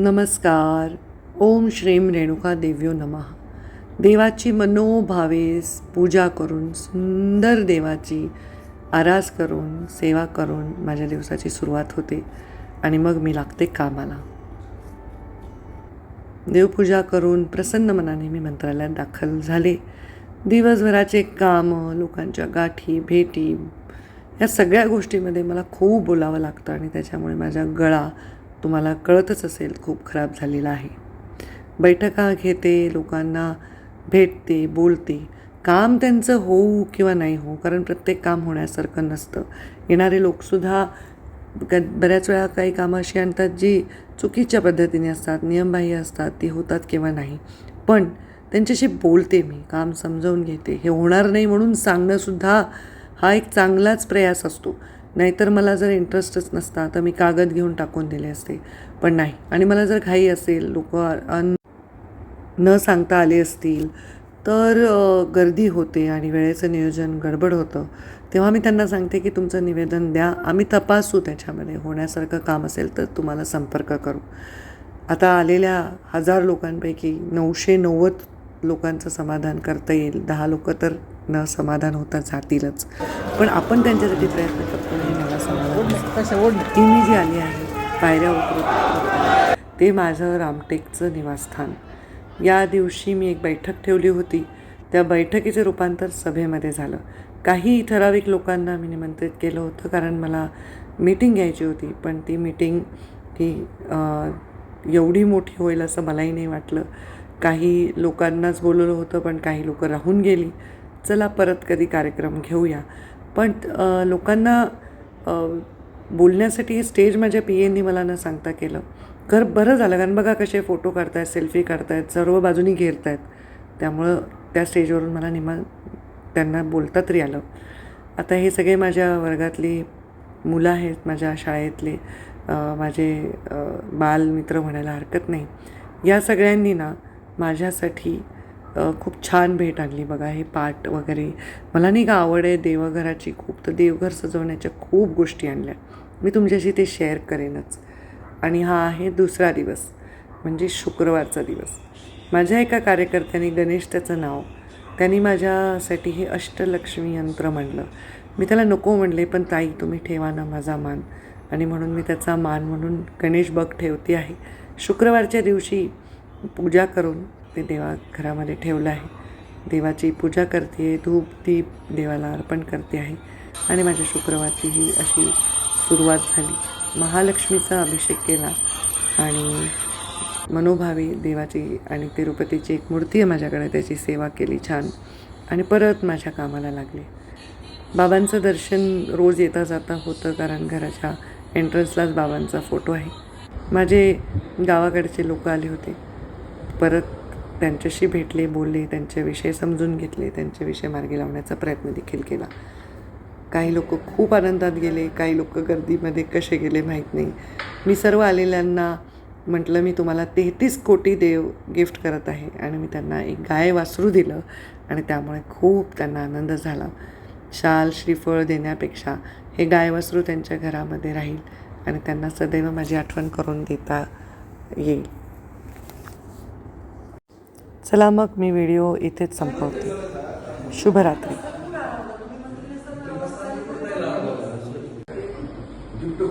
नमस्कार. ओम श्रीम रेणुका देव्यो नमः. देवाची मनोभावेस पूजा करून सुंदर देवाची आरास करून सेवा करून माझ्या दिवसाची सुरुवात होते आणि मग मी लागते कामाला. देवपूजा करून प्रसन्न मनाने मी मंत्रालयात दाखल झाले. दिवसभराचे कामं लोकांच्या गाठी भेटी या सगळ्या गोष्टीमध्ये मला खूप बोलावं लागतं आणि त्याच्यामुळे माझा गळा तुम्हाला कळतच असेल खूप खराब झालेला आहे. बैठका घेते लोकांना भेटते बोलते. काम त्यांचं होऊ किंवा नाही होऊ कारण प्रत्येक काम होण्यासारखं नसतं. येणारे लोकसुद्धा क बऱ्याच वेळा काही कामं अशी आणतात जी चुकीच्या पद्धतीने असतात नियमबाह्य असतात ती होतात किंवा नाही. पण त्यांच्याशी बोलते मी काम समजावून घेते. हे होणार नाही म्हणून सांगणंसुद्धा हा एक चांगलाच प्रयास असतो. नाहीतर मला जर इंटरेस्टच नसता तर मी कागद घेऊन टाकून दिले असते. पण नाही. आणि मला जर घाई असेल लोक अन न सांगता आले असतील तर गर्दी होते आणि वेळेचं नियोजन गडबड होतं. तेव्हा मी त्यांना सांगते की तुमचं निवेदन द्या. आम्ही तपासू त्याच्यामध्ये. होण्यासारखं काम असेल तर तुम्हाला संपर्क करू. आता आलेल्या हजार लोकांपैकी नऊशे नव्वद लोकांचं समाधान करता येईल. दहा लोक तर न समाधान होता जातीलच. पण आपण त्यांच्यासाठी प्रयत्न करतो हे मला समाधान. ही मी जी आली आहे पायऱ्या उतरत ते माझं रामटेकचं निवासस्थान. या दिवशी मी एक बैठक ठेवली होती. त्या बैठकीचे रूपांतर सभेमध्ये झालं. काही ठराविक लोकांना मी निमंत्रित केलं होतं कारण मला मीटिंग घ्यायची होती. पण ती मीटिंग ही एवढी मोठी होईल असं मलाही नाही वाटलं. काही लोकांनाच बोलवलं होतं पण काही लोकं राहून गेली. चला परत कधी कार्यक्रम घेऊया. पण लोकांना बोलण्यासाठी स्टेज माझ्या पी एनी मला न सांगता केलं. कर बरं झालं कारण बघा कसे फोटो काढतायत सेल्फी काढतायत सर्व बाजूनी घेरतायत. त्यामुळं त्या स्टेजवरून मला निमा त्यांना बोलता तरी आलं. आता हे सगळे माझ्या वर्गातली मुलं आहेत माझ्या शाळेतले माझे बालमित्र म्हणायला हरकत नाही. या सगळ्यांनी ना माझ्यासाठी खूप छान भेट आणली बघा हे पाट वगैरे. मला नाही का आवड आहे देवघराची खूप. तर देवघर सजवण्याच्या खूप गोष्टी आणल्या. मी तुमच्याशी ते शेअर करेनच. आणि हा आहे दुसरा दिवस म्हणजे शुक्रवारचा दिवस. माझ्या एका कार्यकर्त्याने गणेश त्याचं नाव त्यांनी माझ्यासाठी हे अष्टलक्ष्मी यंत्र म्हणलं. मी त्याला नको म्हणले पण ताई तुम्ही ठेवा ना माझा मान. आणि म्हणून मी त्याचा मान म्हणून गणेश बघ ठेवते आहे. शुक्रवारच्या दिवशी पूजा करून ते देवा घरामध्ये ठेवलं आहे. देवाची पूजा करते धूप दीप देवाला अर्पण करते आहे. आणि माझ्या शुक्रवारची ही अशी सुरुवात झाली. महालक्ष्मीचा अभिषेक केला आणि मनोभावी देवाची आणि तिरुपतीची एक मूर्ती आहे माझ्याकडे त्याची सेवा केली छान. आणि परत माझ्या कामाला लागले. बाबांचं दर्शन रोज येता जाता होतं कारण घराच्या एंट्रन्सलाच बाबांचा फोटो आहे. माझे गावाकडचे लोक आले होते. परत त्यांच्याशी भेटले बोलले त्यांच्याविषयी समजून घेतले त्यांच्याविषयी मार्गी लावण्याचा प्रयत्न देखील केला. काही लोक खूप आनंदात गेले काही लोक गर्दीमध्ये कसे गेले माहीत नाही. मी सर्व आलेल्यांना म्हटलं मी तुम्हाला तेहतीस कोटी देव गिफ्ट करत आहे. आणि मी त्यांना एक गाय वासरू दिलं आणि त्यामुळे खूप त्यांना आनंद झाला. शाल श्रीफळ देण्यापेक्षा हे गाय वासरू त्यांच्या घरामध्ये राहील आणि त्यांना सदैव माझी आठवण करून देता येईल. चला मग मी व्हिडिओ इथेच संपवते. शुभरात्री. गिफ्ट